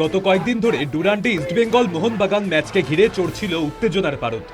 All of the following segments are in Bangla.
গত কয়েকদিন ধরে ডুরান্টে ইস্টবেঙ্গল মোহনবাগান ম্যাচকে ঘিরে চড়ছিল উত্তেজনার পারদ।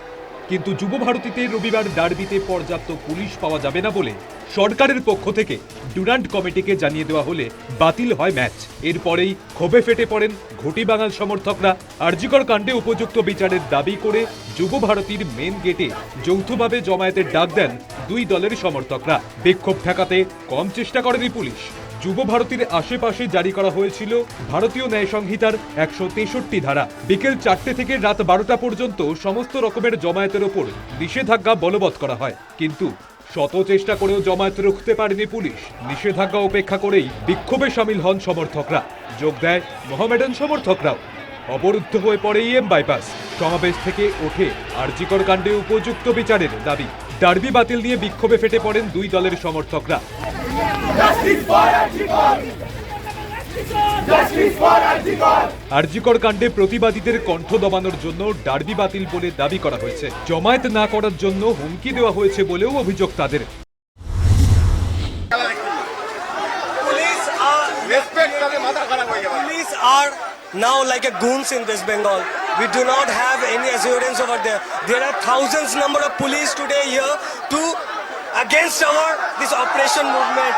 কিন্তু যুব ভারতীতে রবিবার ডার্বিতে পর্যাপ্ত পুলিশ পাওয়া যাবে না বলে সরকারের পক্ষ থেকে ডুরান্ট কমিটিকে জানিয়ে দেওয়া হলে বাতিল হয় ম্যাচ। এরপরেই ক্ষোভে ফেটে পড়েন ঘটি বাঙাল সমর্থকরা। আরজিকর কাণ্ডে উপযুক্ত বিচারের দাবি করে যুব ভারতীর মেন গেটে যৌথভাবে জমায়েতের ডাক দেন দুই দলের সমর্থকরা। বিক্ষোভ ঠেকাতে কম চেষ্টা করেনি পুলিশ। যুব ভারতীর আশেপাশে জারি করা হয়েছিল ভারতীয় ন্যায় সংহিতার একশো তেষট্টি ধারা। বিকেল চারটে থেকে রাত বারোটা পর্যন্ত সমস্ত রকমের জমায়েতের ওপর নিষেধাজ্ঞা বলবৎ করা হয়। কিন্তু শত চেষ্টা করেও জমায়েত রুখতে পারেনি পুলিশ। নিষেধাজ্ঞা উপেক্ষা করেই বিক্ষোভে সামিল হন সমর্থকরা। যোগ দেয় মোহামেডান সমর্থকরাও। অবরুদ্ধ হয়ে পড়ে ইএম বাইপাস। সমাবেশ থেকে ওঠে আরজিকর কাণ্ডে উপযুক্ত বিচারের দাবি। ডার্বি বাতিল নিয়ে বিক্ষোভে ফেটে পড়েন দুই দলের সমর্থকরা। আরজিকর কাণ্ডে প্রতিবাদীদের কণ্ঠ দবানোর জন্য ডার্বি বাতিল বলে দাবি করা হয়েছে। জমায়েত না করার জন্য হুমকি দেওয়া হয়েছে বলেও অভিযোগ তাদের। police are রেসপেক্ট তাদের মাথা খারাপ হয়ে যাবে। police We do not have any assurance over there. There are thousands number of police today here to against our this operation movement.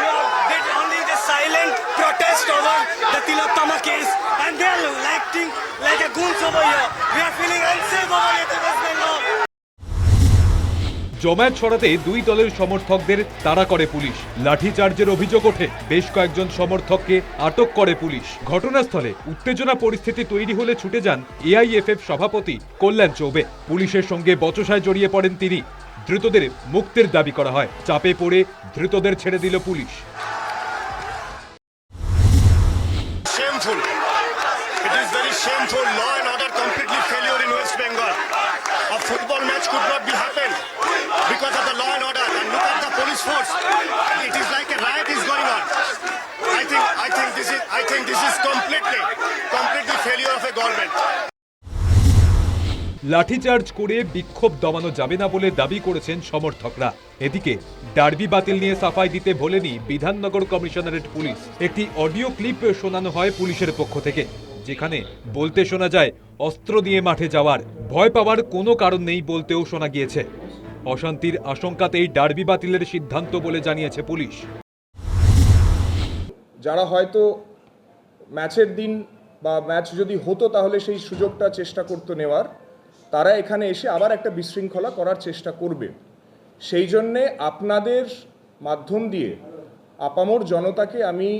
We are did only the silent protest over the Tilottama case, and they are acting like a goons over here. We are feeling জমায়েত ছড়াতে দুই দলের সমর্থকদের তাড়া করে পুলিশ। লাঠিচার্জের অভিযোগ ওঠে, বেশ কয়েকজন সমর্থককে আটক করে পুলিশ। ঘটনাস্থলে উত্তেজনা পরিস্থিতি তৈরি হলে ছুটে যান এআইএফএফ সভাপতি কল্যাণ চৌবে। পুলিশের সঙ্গে বচসায় জড়িয়ে পড়েন তিনি। ধৃতদের মুক্তির দাবি করা হয়। চাপে পড়ে ধৃতদের ছেড়ে দিল police. Shameful. Law and order completely failure in West Bengal. A football match could not be because of the law and order. And look at the police force. It is like a riot is going on. I think this is, I think this is completely completely failure of a government. Lathi charge করে বিক্ষোভ দমানো যাবে না বলে দাবি করেছেন সমর্থকরা। এদিকে, ডার্বি বাতিল নিয়ে সাফাই দিতে ভোলেনি বিধাননগর কমিশনারেট পুলিশ। একটি অডিও ক্লিপ শোনানো হয় পুলিশের পক্ষ থেকে, যেখানে বলতে শোনা যায়, অস্ত্র নিয়ে মাঠে যাওয়ার, ভয় পাওয়ার কোনো কারণ নেই বলতেও শোনা গিয়েছে। অশান্তির আশঙ্কাতেই ডার্বি বাতিলের সিদ্ধান্ত বলে জানিয়েছে পুলিশ। যারা হয়তো ম্যাচের দিন বা ম্যাচ যদি হতো তাহলে সেই সুযোগটা চেষ্টা করতো নেওয়ার, তারা এখানে এসে আবার একটা বিশৃঙ্খলা করার চেষ্টা করবে। সেই জন্যে আপনাদের মাধ্যম দিয়ে আপামর জনতাকে আমি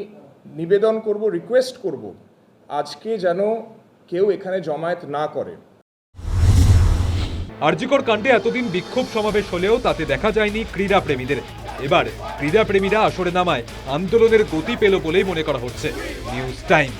নিবেদন করব রিকোয়েস্ট করব, আজকে যেন কেউ এখানে জমায়েত না করে। আরজিকর কাণ্ডে এতদিন বিক্ষোভ সমাবেশ হলেও তাতে দেখা যায়নি ক্রীড়া প্রেমীদের এবার ক্রীড়া প্রেমীরা আসরে নামায় আন্দোলনের গতি পেল বলেই মনে করা হচ্ছে। News time.